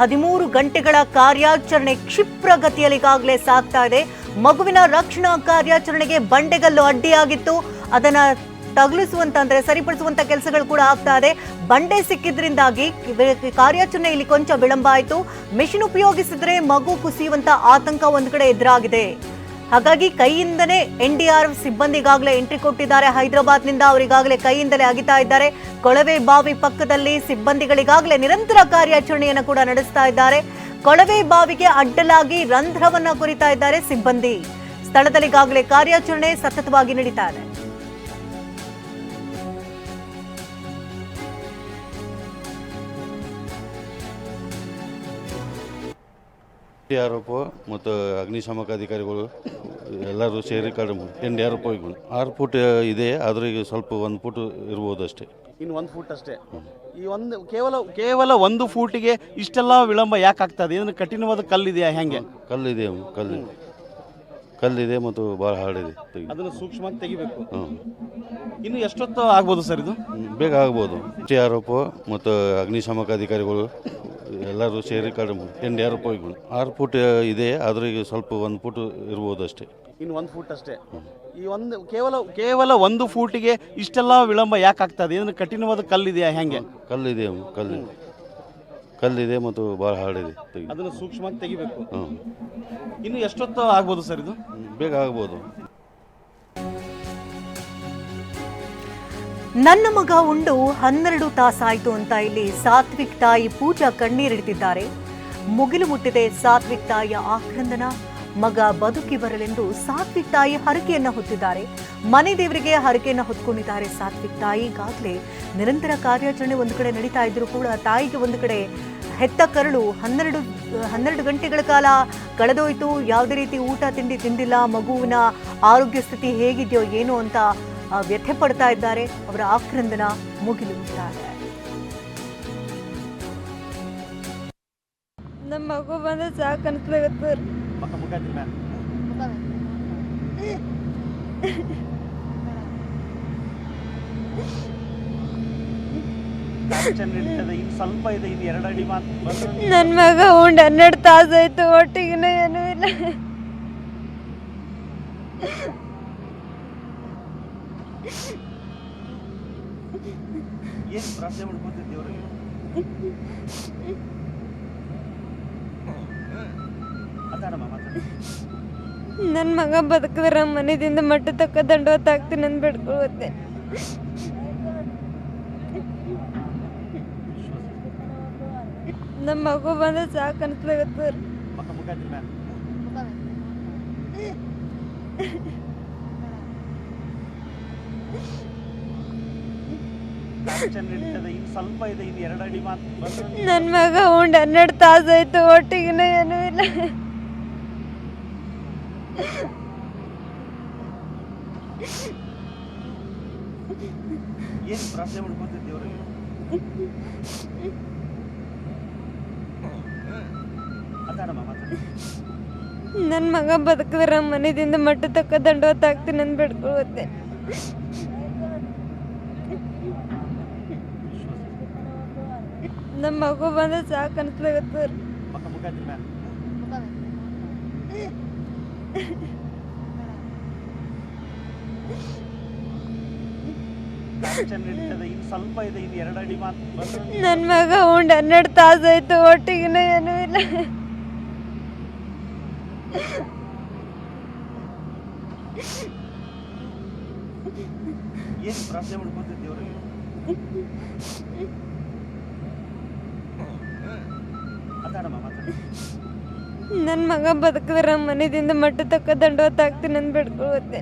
ಹದಿಮೂರು ಗಂಟೆಗಳ ಕಾರ್ಯಾಚರಣೆ ಕ್ಷಿಪ್ರ ಗತಿಯಲ್ಲಿ ಈಗಾಗಲೇ ಸಾಗ್ತಾ ಇದೆ. ಮಗುವಿನ ರಕ್ಷಣಾ ಕಾರ್ಯಾಚರಣೆಗೆ ಬಂಡೆಗಲ್ಲು ಅಡ್ಡಿಯಾಗಿತ್ತು. ಅದನ್ನ ತಗುಲಿಸುವಂತ ಅಂದ್ರೆ ಸರಿಪಡಿಸುವಂತ ಕೆಲಸಗಳು ಕೂಡ ಆಗ್ತಾ ಇದೆ. ಬಂಡೆ ಸಿಕ್ಕಿದ್ರಿಂದಾಗಿ ಕಾರ್ಯಾಚರಣೆ ಇಲ್ಲಿ ಕೊಂಚ ವಿಳಂಬ ಆಯಿತು. ಮಿಷಿನ್ ಉಪಯೋಗಿಸಿದ್ರೆ ಮಗು ಕುಸಿಯುವಂತ ಆತಂಕ ಒಂದು ಕಡೆ ಎದುರಾಗಿದೆ. ಹಾಗಾಗಿ ಕೈಯಿಂದನೇ ಎನ್ ಡಿ ಆರ್ ಎಫ್ ಸಿಬ್ಬಂದಿಗಾಗಲೇ ಎಂಟ್ರಿ ಕೊಟ್ಟಿದ್ದಾರೆ. ಹೈದರಾಬಾದ್ನಿಂದ ಅವರಿಗಾಗಲೇ ಕೈಯಿಂದಲೇ ಅಗಿತಾ ಇದ್ದಾರೆ. ಕೊಳವೆ ಬಾವಿ ಪಕ್ಕದಲ್ಲಿ ಸಿಬ್ಬಂದಿಗಳಿಗಾಗಲೇ ನಿರಂತರ ಕಾರ್ಯಾಚರಣೆಯನ್ನು ಕೂಡ ನಡೆಸ್ತಾ ಇದ್ದಾರೆ. ಕೊಳವೆ ಬಾವಿಗೆ ಅಡ್ಡಲಾಗಿ ರಂಧ್ರವನ್ನ ಕುರಿತಾ ಇದ್ದಾರೆ ಸಿಬ್ಬಂದಿ. ಸ್ಥಳದಲ್ಲಿಗಾಗಲೇ ಕಾರ್ಯಾಚರಣೆ ಸತತವಾಗಿ ನಡೀತಾ ಇದೆ. ಡಿ ಆರ್ ಎಫ್ ಮತ್ತು ಅಗ್ನಿಶಾಮಕ ಅಧಿಕಾರಿಗಳು ಎಲ್ಲರೂ ಸೇರಿ ಕಡಿಮೆ ಎನ್ ಡಿ ಆರ್ ಎಫ್ ಆರು ಫುಟ್ ಇದೆ ಆದರೆ ಈಗ ಸ್ವಲ್ಪ ಒಂದು ಫುಟ್ ಇರ್ಬೋದು ಅಷ್ಟೇ. ಇನ್ನು ಒಂದು ಫೂಟ್ ಅಷ್ಟೇ. ಈ ಒಂದು ಕೇವಲ ಕೇವಲ ಒಂದು ಫೂಟಿಗೆ ಇಷ್ಟೆಲ್ಲ ವಿಳಂಬ ಯಾಕೆ ಆಗ್ತದೆ ಏನು ಕಠಿಣವಾದ ಕಲ್ಲಿದೆಯಾ ಹೆಂಗೆ? ಕಲ್ಲಿದೆ ಕಲ್ಲು ಕಲ್ಲಿದೆ. ಮತ್ತು ಭಾಳ ಹಾರ್ಡಿದೆ. ಅದನ್ನು ಸೂಕ್ಷ್ಮವಾಗಿ ತೆಗಿಬೇಕು. ಹ್ಞೂ ಇನ್ನು ಎಷ್ಟೊತ್ತು ಆಗ್ಬೋದು ಸರ್ ಇದು? ಬೇಗ ಆಗ್ಬೋದು. ಟಿ ಆರ್ ಎಫ್ ಮತ್ತು ಅಗ್ನಿಶಾಮಕ ಅಧಿಕಾರಿಗಳು ಎಲ್ಲರೂ ಸೇರಿ ಕಡಿಮೆ ಎಂಡ್ ಎರಡು ಆರ್ ಆರು ಫುಟ್ ಇದೆ ಆದರೆ ಈಗ ಸ್ವಲ್ಪ ಒಂದು ಫುಟ್ ಇರ್ಬೋದು ಅಷ್ಟೇ. ಇನ್ನು ಒಂದು ಫೂಟ್ ಅಷ್ಟೇ. ಈ ಒಂದು ಕೇವಲ ಕೇವಲ ಒಂದು ಫೂಟಿಗೆ ಇಷ್ಟೆಲ್ಲ ವಿಳಂಬ ಯಾಕೆ ಆಗ್ತದೆ ಏನು ಕಠಿಣವಾದ ಕಲ್ಲಿದೆಯಾ ಹೆಂಗೆ? ಕಲ್ಲಿದೆ ಕಲ್ಲು ಕಲ್ಲಿದೆ. ಮತ್ತು ಭಾಳ ಹಾರ್ಡಿದೆ. ತೆಗಿ ಅದನ್ನು ಸೂಕ್ಷ್ಮವಾಗಿ ತೆಗಿಬೇಕು. ಹ್ಞೂ ಇನ್ನು ಎಷ್ಟೊತ್ತು ಆಗ್ಬೋದು ಸರ್ ಇದು? ಬೇಗ ಆಗ್ಬೋದು. ನನ್ನ ಮಗ ಉಂಡು ಹನ್ನೆರಡು ತಾಸಾಯಿತು ಅಂತ ಇಲ್ಲಿ ಸಾತ್ವಿಕ್ ತಾಯಿ ಪೂಜಾ ಕಣ್ಣೀರಿಡ್ತಿದ್ದಾರೆ. ಮುಗಿಲು ಮುಟ್ಟಿದೆ ಸಾತ್ವಿಕ್ ತಾಯಿಯ ಆಕ್ರಂದನ. ಮಗ ಬದುಕಿ ಬರಲೆಂದು ಸಾತ್ವಿಕ್ ತಾಯಿ ಹರಕೆಯನ್ನ ಹೊತ್ತಿದ್ದಾರೆ. ಮನೆ ದೇವರಿಗೆ ಹರಕೆಯನ್ನ ಹೊತ್ಕೊಂಡಿದ್ದಾರೆ ಸಾತ್ವಿಕ್ ತಾಯಿ. ಈಗಾಗಲೇ ನಿರಂತರ ಕಾರ್ಯಾಚರಣೆ ಒಂದು ಕಡೆ ನಡೀತಾ ಇದ್ರು ಕೂಡ ತಾಯಿಗೆ ಒಂದು ಕಡೆ ಹೆತ್ತ ಕರಳು ಹನ್ನೆರಡು ಹನ್ನೆರಡು ಗಂಟೆಗಳ ಕಾಲ ಕಳೆದೋಯ್ತು. ಯಾವುದೇ ರೀತಿ ಊಟ, ತಿಂಡಿ ತಿಂದಿಲ್ಲ. ಮಗುವಿನ ಆರೋಗ್ಯ ಸ್ಥಿತಿ ಹೇಗಿದೆಯೋ ಏನು ಅಂತ ವ್ಯಥೆ ಪಡ್ತಾ ಇದ್ದಾರೆ ಅವರ ಆಕ್ರಂದನ ಮುಗಿಲು ಮುಟ್ತಾರೆ ನಮ್ಮ ಮಗು ಬಂದ್ರೆ ಸಾಕು ಅನ್ಸ್ಲಾಗತ್ತೆ ನನ್ನ ಮಗ ಒಂದ್ ಹನ್ನೆರಡು ತಾಸು ಆಯ್ತು ಒಟ್ಟಿಗಿನ ಏನೂ ಇಲ್ಲ. ಏನು ಪ್ರಾರ್ಥನೆ ಮಾಡ್ಕೊತಿದ್ದೆ ಅವ್ರಿಗೆ? ಮಾತಾಡಮ್ಮ ಮಾತಾಡ. ನನ್ನ ಮಗ ಬದುಕಿದ್ರೆ ಮನೆಯಿಂದ ಮಟ್ಟ ತಕ್ಕ ದಂಡವತ್ತ ಹಾಕ್ತೀನಿ ಅಂತ ಬಿಡ್ಕೊಳುತ್ತೆ ನಮ್ಮ ಮಗು ಬಂದ್ರೆ ಸಾಕು ಅನ್ಸ್ಲಾಗತ್ತೆ. ಸ್ವಲ್ಪ ಇದೆ ಇನ್ನು ಎರಡು ಅಡಿ ಮಾತ್ರ ನನ್ನ ಮಗ ಉಂಡು ಹನ್ನೆರಡು ತಾಸು ಆಯ್ತು ಒಟ್ಟಿಗಿನ ಏನೂ ಇಲ್ಲ. ಏನು ಪ್ರಾರ್ಥನೆ ಮಾಡ್ಕೊತಿದ್ದೆ ಅವ್ರಿಗೆ ಮಾತಾಡಮ್ಮ ಮಾತಾಡ. ನನ್ನ ಮಗ ಬದುಕಿದ್ರೆ ಮನೆದಿಂದ ಮಟ್ಟ ತಕ್ಕ ದಂಡವತ್ ಹಾಕ್ತೀನಿ ಅಂತ ಬಿಡ್ಕೊಳುತ್ತೆ ನಮ್ಮ ಮಗು ಬಂದ್ರೆ ಸಾಕು ಅನ್ಸ್ಲಾಗತ್ತೆ ಮಕ್ಕ ಮುಖ ಹತ್ತಿರ ಮ್ಯಾಲ್. ಕಾರ್ಯಾಚರಣೆ ಸ್ವಲ್ಪ ಇದೆ ಇನ್ನು ಎರಡು ಅಡಿ ಮಾತ್ರ ಬಂದ್ರೆ ನನ್ನ ಮಗ ಉಂಡು ಹನ್ನೆರಡು ತಾಸು ಆಯ್ತು, ಒಟ್ಟಿಗಿನ ಏನೂ ಇಲ್ಲ ಏನು ಪ್ರಾರ್ಥನೆ ಮಾಡ್ಕೊತಿದ್ದೆ ಅವ್ರಿಗೆ? ಮಾತಾಡಮ್ಮ ಮಾತಾಡ ನನ್ನ ಮಗ ಬದುಕಿದ್ರೆ ಮನೆಯಿಂದ ಮಟ್ಟ ತಕ್ಕ ದಂಡವತ್ತಾಗ್ತೀನಿ ಅಂತ ಬಿಡ್ಕೊಳುತ್ತೆ